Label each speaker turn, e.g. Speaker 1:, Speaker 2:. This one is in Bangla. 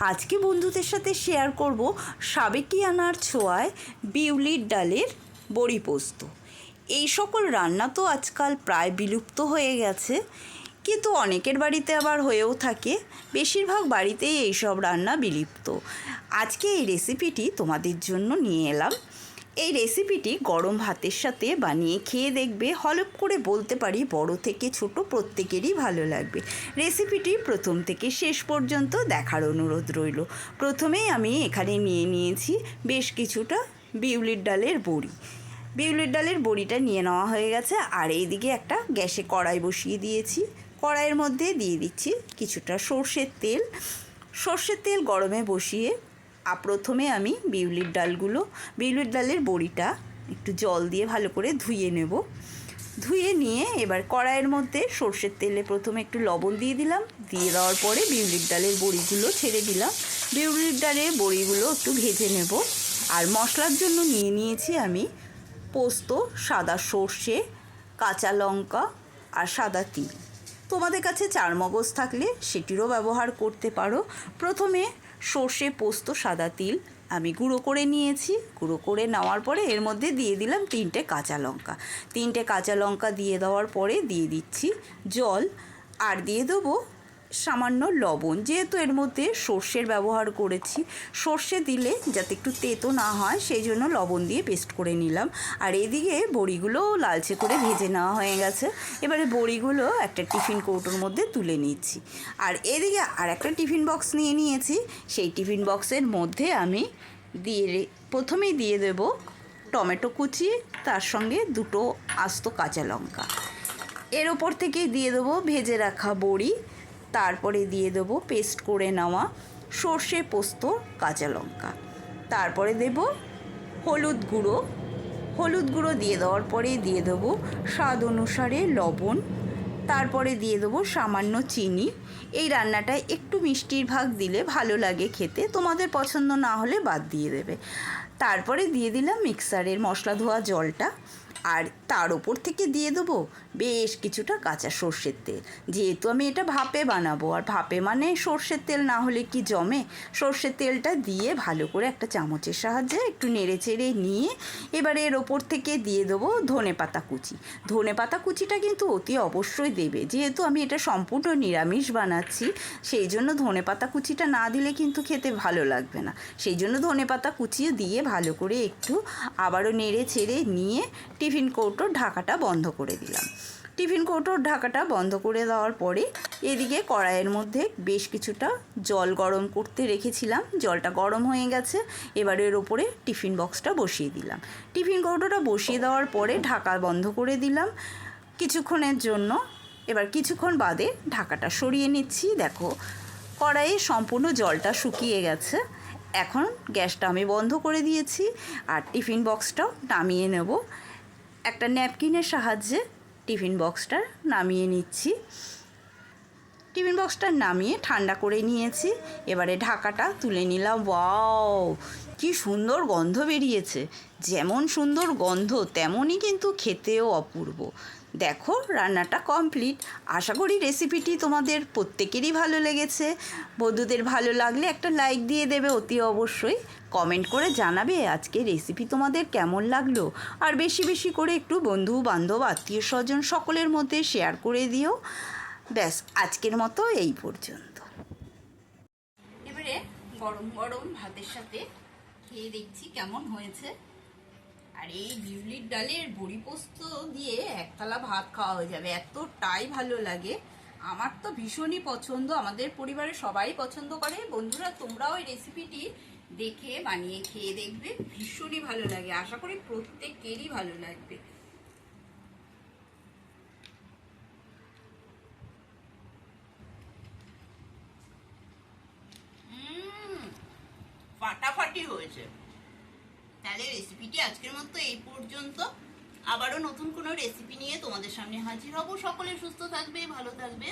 Speaker 1: আজকে বন্ধুদের সাথে শেয়ার করব সাবেকিয়ানার ছোঁয়ায় বিউলির ডালের বড়ি পোস্ত। এই সকল রান্না তো আজকাল প্রায় বিলুপ্ত হয়ে গেছে, কিন্তু অনেকের বাড়িতে আবার হয়েও থাকে। বেশিরভাগ বাড়িতেই এইসব রান্না বিলুপ্ত। আজকে এই রেসিপিটি তোমাদের জন্য নিয়ে এলাম। এই রেসিপিটি গরম ভাতের সাথে বানিয়ে খেয়ে দেখবে, হলপ করে বলতে পারি বড় থেকে ছোট প্রত্যেকেরই ভালো লাগবে। রেসিপিটি প্রথম থেকে শেষ পর্যন্ত দেখার অনুরোধ রইল। প্রথমেই আমি এখানে নিয়ে নিয়েছি বেশ কিছুটা বিউলির ডালের বড়ি। বিউলির ডালের বড়িটা নিয়ে নেওয়া হয়ে গেছে, আর এইদিকে একটা গ্যাসে কড়াই বসিয়ে দিয়েছি। কড়াইয়ের মধ্যে দিয়ে দিচ্ছি কিছুটা সর্ষের তেল। সর্ষের তেল গরমে বসিয়ে প্রথমে আমি বিউলির ডালগুলো, বিউলির ডালের বড়িটা একটু জল দিয়ে ভালো করে ধুয়ে নেব। ধুয়ে নিয়ে এবার কড়াইয়ের মধ্যে সর্ষের তেলে প্রথমে একটু লবণ দিয়ে দিলাম, দিয়ে দেওয়ার পরে বিউলির ডালের বড়িগুলো ছেড়ে দিলাম। বিউলির ডালের বড়িগুলো একটু ভেজে নেব। আর মশলার জন্য নিয়ে নিয়েছি আমি পোস্ত, সাদা সর্ষে, কাঁচা লঙ্কা আর সাদা তিল। তোমাদের কাছে চার মগজ থাকলে সেটিরও ব্যবহার করতে পারো। প্রথমে সর্ষে, পোস্ত, সাদা তিল আমি গুঁড়ো করে নিয়েছি। গুঁড়ো করে নেওয়ার পরে এর মধ্যে দিয়ে দিলাম তিনটে কাঁচা লঙ্কা। তিনটে কাঁচা লঙ্কা দিয়ে দেওয়ার পরে দিয়ে দিচ্ছি জল। আর দিয়ে দেবো সামান্য লবণ, যেহেতু এর মধ্যে সর্ষের ব্যবহার করেছি। সর্ষে দিলে যাতে একটু তেতো না হয়, সেই জন্য লবণ দিয়ে পেস্ট করে নিলাম। আর এদিকে বড়িগুলোও লালচে করে ভেজে নেওয়া হয়ে গেছে। এবারে বড়িগুলো একটা টিফিন কৌটোর মধ্যে তুলে নিচ্ছি। আর এদিকে আর একটা টিফিন বক্স নিয়ে নিয়েছি। সেই টিফিন বক্সের মধ্যে আমি দিয়ে প্রথমেই দিয়ে দেব টমেটো কুচি, তার সঙ্গে দুটো আস্ত কাঁচা লঙ্কা। এর ওপর থেকে দিয়ে দেবো ভেজে রাখা বড়ি। তারপরে দিয়ে দেবো পেস্ট করে নেওয়া সর্ষে পোস্ত, কাঁচা লঙ্কা। তারপরে দেব হলুদ গুঁড়ো। হলুদ গুঁড়ো দিয়ে দেওয়ার পরে দিয়ে দেবো স্বাদ অনুসারে লবণ। তারপরে দিয়ে দেবো সামান্য চিনি। এই রান্নাটায় একটু মিষ্টির ভাগ দিলে ভালো লাগে খেতে, তোমাদের পছন্দ না হলে বাদ দিয়ে দেবে। তারপরে দিয়ে দিলাম মিক্সারের মশলা ধোয়া জলটা। আর তার ওপর থেকে দিয়ে দেবো বেশ কিছুটা কাঁচা সর্ষের তেল। যেহেতু আমি এটা ভাপে বানাবো, আর ভাপে মানে সর্ষের তেল না হলে কি জমে? সর্ষের তেলটা দিয়ে ভালো করে একটা চামচের সাহায্যে একটু নেড়ে চেড়ে নিয়ে এবারে এর ওপর থেকে দিয়ে দেবো ধনে পাতা কুচি। ধনে পাতা কুচিটা কিন্তু অতি অবশ্যই দেবে। যেহেতু আমি এটা সম্পূর্ণ নিরামিষ বানাচ্ছি, সেই জন্য ধনে পাতা কুচিটা না দিলে কিন্তু খেতে ভালো লাগবে না। সেই জন্য ধনে পাতা কুচিয়ে দিয়ে ভালো করে একটু আবারও নেড়ে ছেড়ে নিয়ে টিফিন কৌটোর ঢাকাটা বন্ধ করে দিলাম। টিফিন কৌটোর ঢাকাটা বন্ধ করে দেওয়ার পরে এদিকে কড়াইয়ের মধ্যে বেশ কিছুটা জল গরম করতে রেখেছিলাম। জলটা গরম হয়ে গেছে, এবার এর ওপরে টিফিন বক্সটা বসিয়ে দিলাম। টিফিন কৌটোটা বসিয়ে দেওয়ার পরে ঢাকা বন্ধ করে দিলাম। কিছুক্ষণের জন্য, এবার কিছুক্ষণ বাদে ঢাকাটা সরিয়ে নিচ্ছি। দেখো, কড়াইয়ে সম্পূর্ণ জলটা শুকিয়ে গেছে। এখন গ্যাসটা আমি বন্ধ করে দিয়েছি, আর টিফিন বক্সটাও নামিয়ে নেব। একটা ন্যাপকিনের সাহায্যে টিফিন বক্সটা নামিয়ে নিচ্ছি। টিফিন বক্সটা নামিয়ে ঠান্ডা করে নিয়েছি। এবারে ঢাকাটা তুলে নিলাম। ওয়াও! কি সুন্দর গন্ধ বেরিয়েছে। যেমন সুন্দর গন্ধ, তেমনই কিন্তু খেতেও অপূর্ব। দেখো, রান্নাটা কমপ্লিট আশা করি রেসিপিটি তোমাদের প্রত্যেকেরই ভালো লেগেছে। বন্ধুদের ভালো লাগলে একটা লাইক দিয়ে দেবে, অতি অবশ্যই কমেন্ট করে জানাবে আজকে রেসিপি তোমাদের কেমন লাগল। আর বেশি বেশি করে একটু বন্ধু বান্ধব আত্মীয় স্বজন সকলের মধ্যে শেয়ার করে দিও। ব্যাস, আজকের মতো এই পর্যন্ত। এবারে গরম গরম ভাতের সাথে খেয়ে দেখছি কেমন হয়েছে। আর এই বিউলির ডালের বড়ি পোস্ত দিয়ে একতলা ভাত খাওয়া হয়ে যাবে, এতটাই ভালো লাগে। আমার তো ভীষণই পছন্দ, আমাদের পরিবারের সবাই পছন্দ করে। বন্ধুরা, তোমরাও এই রেসিপিটি দেখে বানিয়ে খেয়ে দেখবে, ভীষণই ভালো লাগে, আশা করি প্রত্যেকেরই ভালো লাগবে। ফাটাফাটি হয়েছে। তাহলে রেসিপিটি আজকের মতো এই পর্যন্ত। আবারও নতুন কোনো রেসিপি নিয়ে তোমাদের সামনে হাজির হব। সকলে সুস্থ থাকবে, ভালো থাকবে।